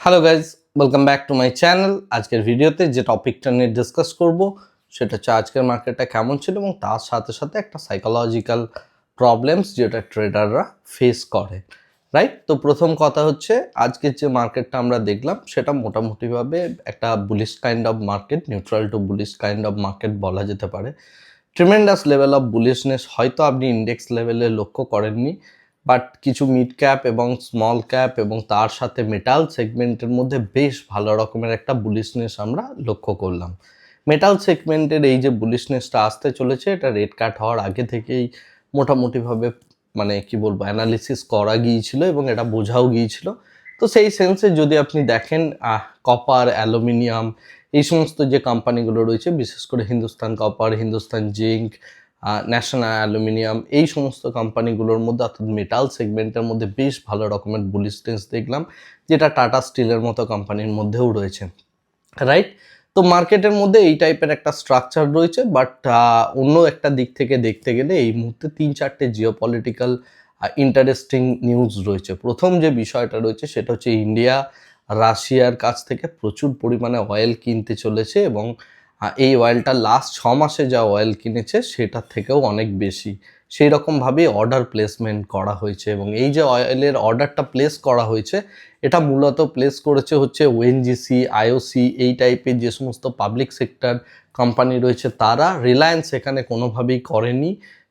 Hello guys welcome back to my channel আজকের ভিডিওতে যে টপিকটা নিয়ে ডিসকাস করব, সেটা হচ্ছে আজকের মার্কেটটা কেমন ছিল এবং তার সাথে সাথে একটা সাইকোলজিক্যাল প্রবলেমস যেটা ট্রেডাররা ফেস করে রাইট তো প্রথম কথা হচ্ছে, আজকের যে মার্কেটটা আমরা দেখলাম, সেটা মোটামুটিভাবে একটা bullish kind of market neutral to bullish kind of market বলা যেতে পারে। ট্রিমেন্ডাস লেভেল অফ বুলিশনেস হয়তো আপনি ইন্ডেক্স লেভেলে লক্ষ্য করেননি। বাট কিছু মিড ক্যাপ এবং স্মল ক্যাপ এবং তার সাথে মেটাল সেগমেন্টের মধ্যে বেশ ভালো রকমের একটা বুলিশনেস আমরা লক্ষ্য করলাম। মেটাল সেগমেন্টের এই যে বুলিশনেসটা আসতে চলেছে, এটা রেড কাট হওয়ার আগে থেকেই মোটামুটিভাবে মানে কি বলব অ্যানালিসিস করা গিয়েছিল এবং এটা বোঝাও গিয়েছিল। তো সেই সেন্সে যদি আপনি দেখেন কপার অ্যালুমিনিয়াম এই সমস্ত যে কোম্পানিগুলো রয়েছে, বিশেষ করে Hindustan copper Hindustan zinc national aluminium, এই সমস্ত কোম্পানিগুলোর মধ্যে অর্থাৎ মেটাল সেগমেন্টের মধ্যে বেশ ভালো রকমের বুলিশনেস দেখলাম, যেটা টাটা স্টিলের মতো কোম্পানির মধ্যেও রয়েছে রাইট তো মার্কেটের মধ্যে এই টাইপের একটা স্ট্রাকচার রয়েছে বাট অন্য একটা দিক থেকে দেখতে গেলে এই মুহূর্তে তিন চারটে জিও পলিটিক্যাল ইন্টারেস্টিং নিউজ রয়েছে। প্রথম যে বিষয়টা রয়েছে সেটা হচ্ছে ইন্ডিয়া রাশিয়ার কাছ থেকে প্রচুর পরিমাণে অয়েল কিনতে চলেছে এবং এই অয়েলটা লাস্ট ছ মাসে যা অয়েল কিনেছে সেটার থেকেও অনেক বেশি। সেই রকমভাবেই অর্ডার প্লেসমেন্ট করা হয়েছে এবং এই যে অয়েলের অর্ডারটা প্লেস করা হয়েছে, এটা মূলত প্লেস করেছে হচ্ছে ওএনজিসি আইওসি এই টাইপের যে সমস্ত পাবলিক সেক্টর কোম্পানি রয়েছে তারা। রিলায়েন্স এখানে কোনোভাবেই করেনি।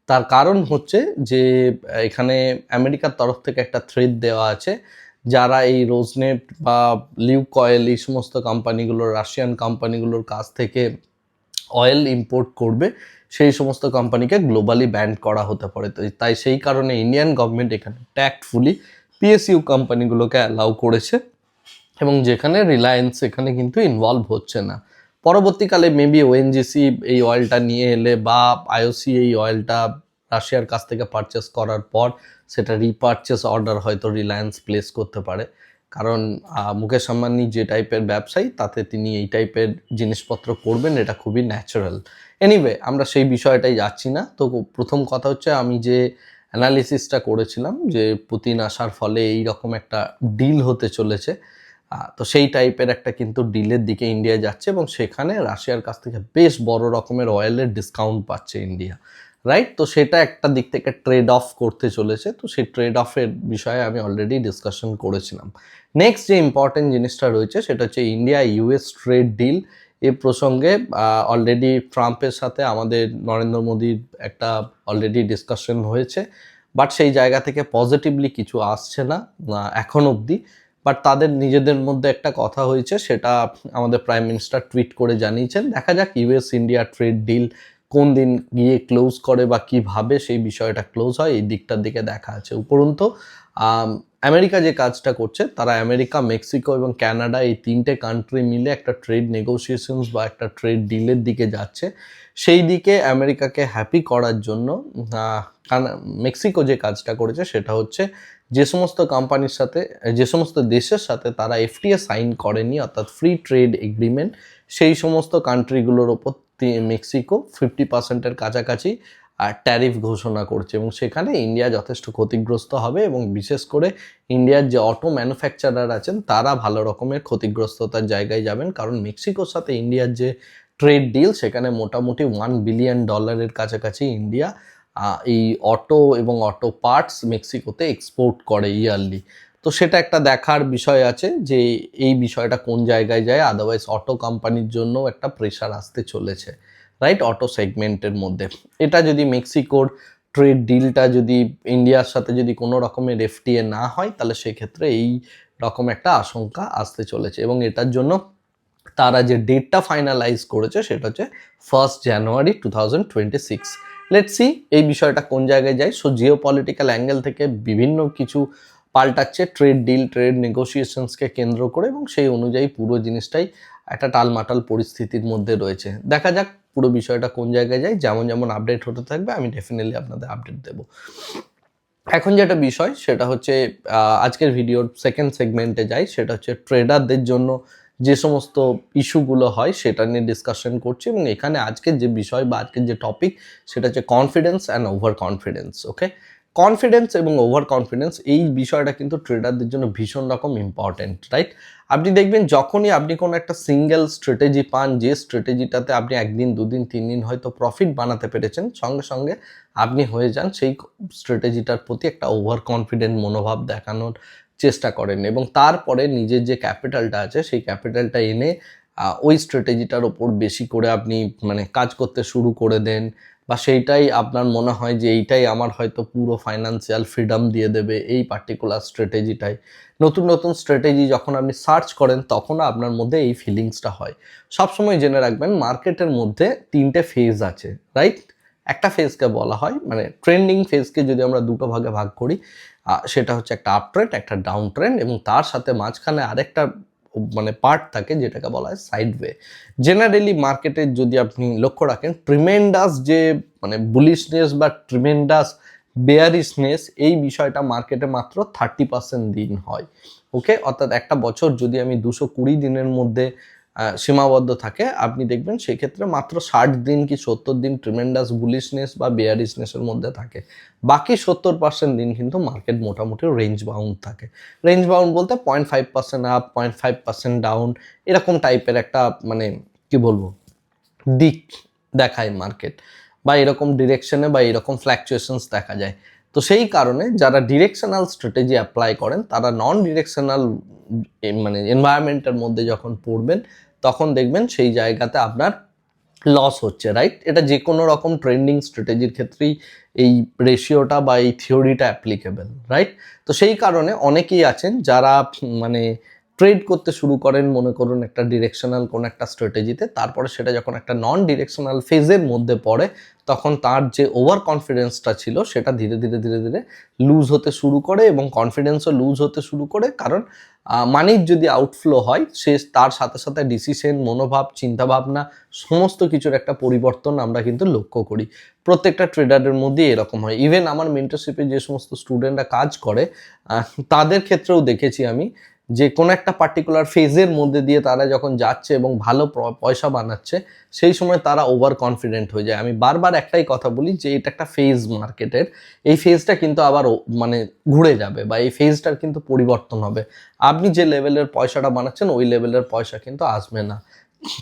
তার কারণ হচ্ছে যে, এখানে আমেরিকার তরফ থেকে একটা থ্রেড দেওয়া আছে। যারা এই রোজনেট বা লিউ কয়েল এই সমস্ত কোম্পানিগুলোর রাশিয়ান কোম্পানিগুলোর কাছ থেকে অয়েল ইম্পোর্ট করবে, সেই সমস্ত কোম্পানিকে গ্লোবালি ব্যান্ড করা হতে পারে। তো তাই সেই কারণে ইন্ডিয়ান গভর্নমেন্ট এখানে ট্যাক্টফুলি পিএসইউ কোম্পানিগুলোকে অ্যালাউ করেছে এবং যেখানে রিলায়েন্স এখানে কিন্তু ইনভলভ হচ্ছে না। পরবর্তীকালে মেবি ওএনজিসি এই অয়েলটা নিয়ে এলে বা আইওসি এই অয়েলটা রাশিয়ার কাছ থেকে পারচেস করার পর সেটা রিপারচেস অর্ডার হয়তো রিলায়েন্স প্লেস করতে পারে। কারণ মুকেশ আম্বানি যে টাইপের ব্যবসায়ী, তাতে তিনি এই টাইপের জিনিসপত্র করবেন, এটা খুবই ন্যাচারাল এনিওয়ে আমরা সেই বিষয়টাই যাচ্ছি না। তো প্রথম কথা হচ্ছে, আমি যে অ্যানালিসিসটা করেছিলাম, যে পুতিন আসার ফলে এই রকম একটা ডিল হতে চলেছে তো সেই টাইপের একটা কিন্তু ডিলের দিকে ইন্ডিয়া যাচ্ছে এবং সেখানে রাশিয়ার কাছ থেকে বেশ বড় রকমের অয়েলের ডিসকাউন্ট পাচ্ছে ইন্ডিয়া রাইট তো সেটা একটা দিক থেকে ট্রেড অফ করতে চলেছে। তো সেই ট্রেড অফের বিষয়ে আমি অলরেডি ডিসকাশন করেছিলাম। নেক্সট যে ইম্পর্টেন্ট জিনিসটা রয়েছে, সেটা হচ্ছে ইন্ডিয়া ইউএস ট্রেড ডিল এ প্রসঙ্গে অলরেডি ট্রাম্পের সাথে আমাদের নরেন্দ্র মোদীর একটা অলরেডি ডিসকাশন হয়েছে। বাট সেই জায়গা থেকে পজিটিভলি কিছু আসছে না এখন অবধি। বাট তাদের নিজেদের মধ্যে একটা কথা হয়েছে, সেটা আমাদের প্রাইম মিনিস্টার টুইট করে জানিয়েছেন। দেখা যাক ইউএস ইন্ডিয়া ট্রেড ডিল কোন দিন গিয়ে ক্লোজ করে বা কীভাবে সেই বিষয়টা ক্লোজ হয়, এই দিকটার দিকে দেখা আছে উপরন্তু। আমেরিকা যে কাজটা করছে, তারা আমেরিকা, মেক্সিকো এবং কানাডা এই তিনটে কান্ট্রি মিলে একটা ট্রেড নেগোসিয়েশনস বা একটা ট্রেড ডিলের দিকে যাচ্ছে। সেই দিকে আমেরিকাকে হ্যাপি করার জন্য মেক্সিকো যে কাজটা করেছে সেটা হচ্ছে যে সমস্ত কোম্পানির সাথে, যে সমস্ত দেশের সাথে তারা এফটিএ সাইন করেনি, অর্থাৎ ফ্রি ট্রেড এগ্রিমেন্ট সেই সমস্ত কান্ট্রিগুলোর ওপর মেক্সিকো ফিফটি পার্সেন্টের কাছাকাছি ট্যারিফ ঘোষণা করছে। এবং সেখানে ইন্ডিয়া যথেষ্ট ক্ষতিগ্রস্ত হবে এবং বিশেষ করে ইন্ডিয়ার যে অটো ম্যানুফ্যাকচারার আছেন, তারা ভালো রকমের ক্ষতিগ্রস্ততার জায়গায় যাবেন। কারণ মেক্সিকোর সাথে ইন্ডিয়ার যে ট্রেড ডিল সেখানে মোটামুটি ওয়ান বিলিয়ন ডলারের কাছাকাছি ইন্ডিয়া এই অটো এবং অটো পার্টস মেক্সিকোতে এক্সপোর্ট করে ইয়ারলি তো সেটা একটা দেখার বিষয় আছে যে এই বিষয়টা কোন জায়গায় যায় আদারওয়াইজ অটো কোম্পানির জন্য একটা প্রেশার আসতে চলেছে রাইট অটো সেগমেন্টের মধ্যে। এটা যদি মেক্সিকোর ট্রেড ডিলটা যদি ইন্ডিয়ার সাথে যদি কোনো রকমের এফটিএ না হয়, তাহলে সেক্ষেত্রে এই রকম একটা আশঙ্কা আসতে চলেছে। এবং এটার জন্য তারা যে ডেটটা ফাইনালাইজ করেছে, সেটা হচ্ছে first January two thousand twenty six let's এই বিষয়টা কোন জায়গায় যায়। সো জিও পলিটিক্যাল অ্যাঙ্গেল থেকে বিভিন্ন কিছু পাল্টাচ্ছে ট্রেড ডিল ট্রেড নেগোসিয়েশনসকে কেন্দ্র করে এবং সেই অনুযায়ী পুরো জিনিসটাই একটা টালমাটাল পরিস্থিতির মধ্যে রয়েছে। দেখা যাক পুরো বিষয়টা কোন জায়গায় যায়, যেমন যেমন আপডেট হতে থাকবে, আমি ডেফিনেটলি আপনাদের আপডেট দেবো। এখন যেটা বিষয়, সেটা হচ্ছে আজকের ভিডিওর সেকেন্ড সেগমেন্টে যাই, সেটা হচ্ছে ট্রেডারদের জন্য যে সমস্ত ইস্যুগুলো হয়, সেটা নিয়ে ডিসকাশন করছি এবং এখানে আজকের যে বিষয় বা আজকের যে টপিক সেটা হচ্ছে confidence and over confidence okay confidence এবং ওভার কনফিডেন্স এই বিষয়টা কিন্তু ট্রেডারদের জন্য ভীষণ রকম ইম্পর্টেন্ট রাইট আপনি দেখবেন যখনই আপনি কোনো একটা সিঙ্গেল স্ট্র্যাটেজি পান, যে স্ট্র্যাটেজিটাতে আপনি একদিন, দুদিন তিন দিন হয়তো প্রফিট বানাতে পেরেছেন, সঙ্গে সঙ্গে আপনি হয়ে যান, সেই স্ট্র্যাটেজিটার প্রতি একটা ওভার কনফিডেন্ট মনোভাব দেখানোর চেষ্টা করেন এবং তারপরে নিজের যে ক্যাপিটালটা আছে, সেই ক্যাপিটালটা এনে ওই স্ট্র্যাটেজিটার ওপর বেশি করে আপনি মানে কাজ করতে শুরু করে দেন বা সেইটাই আপনার মনে হয় যে এইটাই আমার হয়তো পুরো ফাইন্যান্সিয়াল ফ্রিডম দিয়ে দেবে এই পার্টিকুলার স্ট্র্যাটেজিটাই নতুন নতুন স্ট্র্যাটেজি যখন আপনি সার্চ করেন তখনও আপনার মধ্যে এই ফিলিংসটা হয়। সবসময় জেনে রাখবেন মার্কেটের মধ্যে তিনটে ফেজ আছে রাইট একটা ফেজকে বলা হয় মানে ট্রেন্ডিং ফেজকে যদি আমরা দুটো ভাগে ভাগ করি সেটা হচ্ছে একটা আপ ট্রেন্ড একটা ডাউন ট্রেন্ড এবং তার সাথে মাঝখানে আরেকটা মানে পার্ট থাকে যেটাকে বলা হয় সাইডওয়ে জেনারেলি মার্কেটে যদি আপনি লক্ষ্য রাখেন ট্রিমেন্ডাস যে মানে বুলিশনেস বা ট্রিমেন্ডাস বেয়ারিশনেস এই বিষয়টা মার্কেটে মাত্র থার্টি পার্সেন্ট দিন হয়। ওকে অর্থাৎ একটা বছর যদি আমি দুশো কুড়ি দিনের মধ্যে সীমাবদ্ধ থাকে, আপনি দেখবেন সেক্ষেত্রে মাত্র ষাট দিন কি সত্তর দিন ট্রিমেন্ডাস বুলিশনেস বা বেয়ারিশনেসের মধ্যে থাকে। বাকি সত্তর পার্সেন্ট দিন কিন্তু মার্কেট মোটামুটি রেঞ্জ বাউন্ড থাকে। রেঞ্জ বাউন্ড বলতে point five percent up point five percent down এরকম টাইপের একটা মানে কি বলব, দিক দেখায় মার্কেট বা এরকম ডিরেকশনে বা এরকম ফ্ল্যাকচুয়েশনস দেখা যায়। তো সেই কারণে যারা ডিরেকশনাল স্ট্র্যাটেজি অ্যাপ্লাই করেন, তারা নন ডিরেকশনাল মানে এনভায়রনমেন্টের মধ্যে যখন পড়বেন তখন দেখবেন সেই জায়গাতে আপনার লস হচ্ছে রাইট এটা যে কোনো রকম ট্রেন্ডিং স্ট্র্যাটেজির ক্ষেত্রেই এই রেশিওটা বা এই থিওরিটা অ্যাপ্লিকেবল রাইট তো সেই কারণে অনেকেই আছেন যারা মানে ট্রেড করতে শুরু করেন, মনে করুন একটা ডিরেকশনাল কোন একটা স্ট্র্যাটেজিতে তারপরে সেটা যখন একটা নন ডিরেকশনাল ফেজের মধ্যে পড়ে, তখন তার যে ওভার কনফিডেন্সটা ছিল, সেটা ধীরে ধীরে ধীরে ধীরে লুজ হতে শুরু করে এবং কনফিডেন্সও লুজ হতে শুরু করে। কারণ মানির যদি আউটফ্লো হয়, সে তার সাথে সাথে ডিসিশন মনোভাব, চিন্তাভাবনা, সমস্ত কিছুর একটা পরিবর্তন আমরা কিন্তু লক্ষ্য করি। প্রত্যেকটা ট্রেডারের মধ্যে এরকম হয়। ইভেন আমার মেন্টরশিপে যে সমস্ত স্টুডেন্টরা কাজ করে তাদের ক্ষেত্রেও দেখেছি আমি যে কোনো একটা পার্টিকুলার ফেজের মধ্যে দিয়ে তারা যখন যাচ্ছে এবং ভালো পয়সা বানাচ্ছে, সেই সময় তারা ওভার কনফিডেন্ট হয়ে যায়। আমি বারবার একটাই কথা বলি যে এটা একটা ফেজ মার্কেটের এই ফেজটা কিন্তু আবার মানে ঘুরে যাবে বা এই ফেজটার কিন্তু পরিবর্তন হবে। আপনি যে লেভেলের পয়সাটা বানাচ্ছেন, ওই লেভেলের পয়সা কিন্তু আসবে না।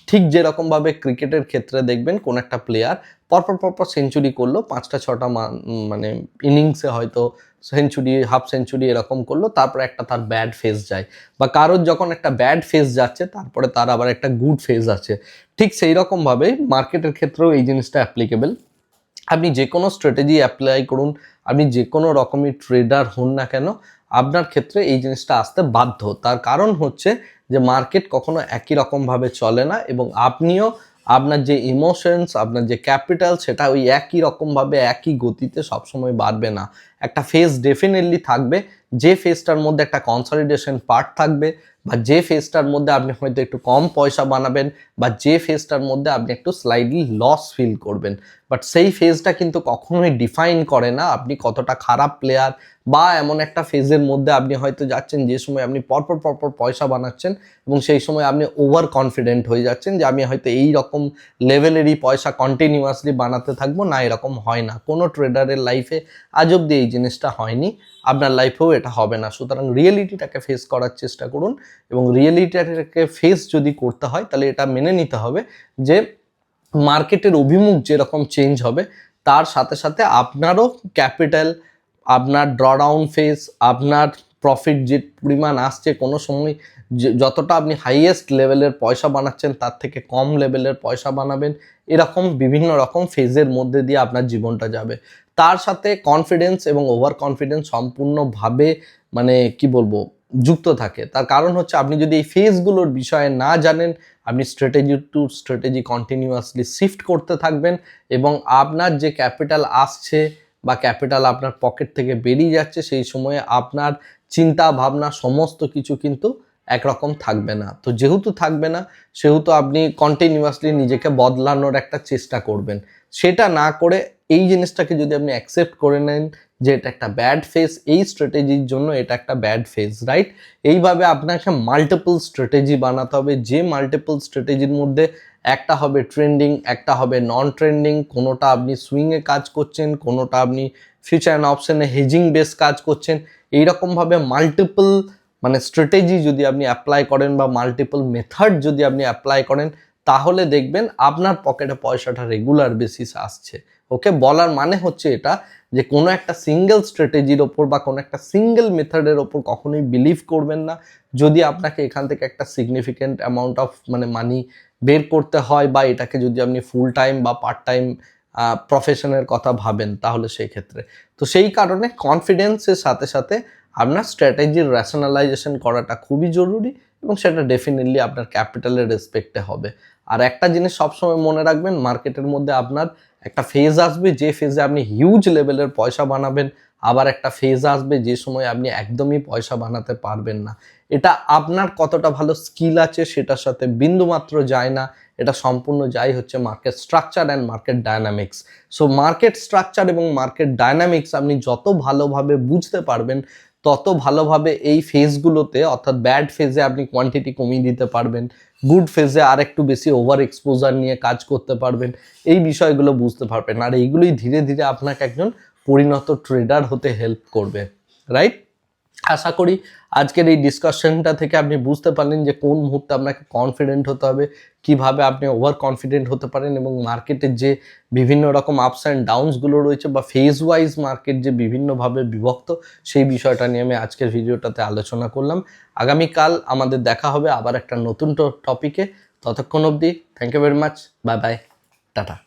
ঠিক যেরকমভাবে ক্রিকেটের ক্ষেত্রে দেখবেন কোন একটা প্লেয়ার পরপর পরপর সেঞ্চুরি করল, পাঁচটা, ছটা মানে ইনিংসে হয়তো সেঞ্চুরি হাফ সেঞ্চুরি এরকম করল, তারপরে একটা তার ব্যাড ফেজ যায়। বা কারোর যখন একটা ব্যাড ফেজ যাচ্ছে, তারপরে তার আবার একটা গুড ফেজ আছে। ঠিক সেই রকমভাবে মার্কেটের ক্ষেত্রেও এই জিনিসটা অ্যাপ্লিকেবল আপনি যে কোনো স্ট্র্যাটেজি অ্যাপ্লাই করুন, আপনি যে কোনো রকমের ট্রেডার হন না কেন, আপনার ক্ষেত্রে এই জিনিসটা আসতে বাধ্য। তার কারণ হচ্ছে যে মার্কেট কখনো একই রকমভাবে চলে না এবং আপনিও আপনার যে ইমোশনস আপনার যে ক্যাপিটাল সেটা ওই একই রকমভাবে, একই গতিতে সবসময় বাড়বে না। একটা ফেজ ডেফিনেটলি থাকবে। যে ফেজটার মধ্যে একটা কনসলিডেশন পার্ট থাকবে বা যে ফেজটার মধ্যে আপনি হয়তো একটু কম পয়সা বানাবেন বা যে ফেজটার মধ্যে আপনি একটু স্লাইডলি লস ফিল করবেন। বাট সেই ফেজটা কিন্তু কখনোই ডিফাইন করে না আপনি কতটা খারাপ প্লেয়ার বা এমন একটা ফেজের মধ্যে আপনি হয়তো যাচ্ছেন যে সময় আপনি পরপর পরপর পয়সা বানাচ্ছেন এবং সেই সময় আপনি ওভার কনফিডেন্ট হয়ে যাচ্ছেন যে আমি হয়তো এই রকম লেভেলেরই পয়সা কন্টিনিউয়াসলি বানাতে থাকব। না, এরকম হয় না। কোনো ট্রেডারের লাইফে আজ অব্দি এই জিনিসটা হয়নি। আপনার লাইফেও এটা হবে না। সুতরাং রিয়েলিটিটাকে ফেস করার চেষ্টা করুন। এবং রিয়েলিটিটাকে ফেস যদি করতে হয়, তাহলে এটা মেনে নিতে হবে যে মার্কেটের অভিমুখ যেরকম চেঞ্জ হবে, তার সাথে সাথে আপনারও ক্যাপিটাল আপনার ড্রডাউন ফেস আপনার প্রফিট যে পরিমাণ আসছে কোনো সময় যতটা আপনি হাইয়েস্ট লেভেলের পয়সা বানাচ্ছেন, তার থেকে কম লেভেলের পয়সা বানাবেন, এরকম বিভিন্ন রকম ফেজের মধ্যে দিয়ে আপনার জীবনটা যাবে। তার সাথে কনফিডেন্স এবং ওভার কনফিডেন্স সম্পূর্ণভাবে মানে কি বলব যুক্ত থাকে। তার কারণ হচ্ছে আপনি যদি এই ফেজগুলোর বিষয়ে না জানেন, আপনি strategy to strategy continuously shift করতে থাকবেন এবং আপনার যে ক্যাপিটাল আসছে বা ক্যাপিটাল আপনার পকেট থেকে বেরিয়ে যাচ্ছে, সেই সময়ে আপনার চিন্তা ভাবনা সমস্ত কিছু কিন্তু একরকম থাকবে না। তো যেহেতু থাকবে না, সেহেতু আপনি কন্টিনিউয়াসলি নিজেকে বদলানোর একটা চেষ্টা করবেন। সেটা না করে এই জিনিসটাকে যদি আপনি অ্যাকসেপ্ট করে নেন যে এটা একটা ব্যাড ফেজ এই স্ট্র্যাটেজির জন্য এটা একটা ব্যাড ফেজ রাইট এইভাবে আপনাকে মাল্টিপল স্ট্র্যাটেজি বানাতে হবে, যে মাল্টিপল স্ট্র্যাটেজির মধ্যে একটা হবে ট্রেন্ডিং একটা হবে নন ট্রেন্ডিং কোনোটা আপনি সুইংয়ে কাজ করছেন, কোনোটা আপনি ফিউচার অ্যান্ড অপশানে হেজিং বেস কাজ করছেন, এইরকমভাবে মাল্টিপল মানে স্ট্র্যাটেজি যদি আপনি অ্যাপ্লাই করেন বা মাল্টিপল মেথড যদি আপনি অ্যাপ্লাই করেন, তাহলে দেখবেন আপনার পকেটে পয়সাটা রেগুলার বেসিস আসছে ওকে বলার মানে হচ্ছে এটা যে কোনো একটা সিঙ্গেল স্ট্র্যাটেজির ওপর বা কোনো একটা সিঙ্গেল মেথডের ওপর কখনোই বিলিভ করবেন না। যদি আপনাকে এখান থেকে একটা সিগনিফিক্যান্ট অ্যামাউন্ট অফ মানে মানি বের করতে হয় বা এটাকে যদি আপনি ফুল টাইম বা পার্ট টাইম প্রফেশনের কথা ভাবেন তাহলে সেই ক্ষেত্রে। তো সেই কারণে কনফিডেন্সের সাথে সাথে আপনার স্ট্র্যাটেজির র্যাশনালাইজেশন করাটা খুবই জরুরি এবং সেটা ডেফিনেটলি আপনার ক্যাপিটালের রেসপেক্টে হবে। আর একটা জিনিস সবসময় মনে রাখবেন মার্কেটের মধ্যে আপনার একটা ফেজ আসবে, যে ফেজে আপনি হিউজ লেভেলের পয়সা বানাবেন, আবার একটা ফেজ আসবে, যে সময় আপনি একদমই পয়সা বানাতে পারবেন না। এটা আপনার কতটা ভালো স্কিল আছে সেটার সাথে বিন্দুমাত্র যায় না। এটা সম্পূর্ণ যাই হচ্ছে market structure and market dynamics so market structure এবং মার্কেট ডায়নামিক্স আপনি যত ভালোভাবে বুঝতে পারবেন তত ভালোভাবে এই ফেজগুলোতে অর্থাৎ ব্যাড ফেজে আপনি কোয়ান্টিটি কমিয়ে দিতে পারবেন গুড ফেজে আর একটু বেশি ওভার এক্সপোজার নিয়ে কাজ করতে পারবেন, এই বিষয়গুলো বুঝতে পারবেন। আর এইগুলোই ধীরে ধীরে আপনাকে একজন পরিণত ট্রেডার হতে হেল্প করবে রাইট আশা করি আজকের এই ডিসকাশনটা থেকে আপনি বুঝতে পারলেন যে কোন মুহূর্তে আপনাকে কনফিডেন্ট হতে হবে, কীভাবে আপনি ওভার কনফিডেন্ট হতে পারেন এবং মার্কেটের যে বিভিন্ন রকম আপস অ্যান্ড ডাউনসগুলো রয়েছে বা ফেজ ওয়াইজ মার্কেট যে বিভিন্নভাবে বিভক্ত, সেই বিষয়টা নিয়ে আমি আজকের ভিডিওটাতে আলোচনা করলাম। আগামীকাল আমাদের দেখা হবে আবার একটা নতুন টপিকে ততক্ষণ অবধি thank you very much bye bye tata.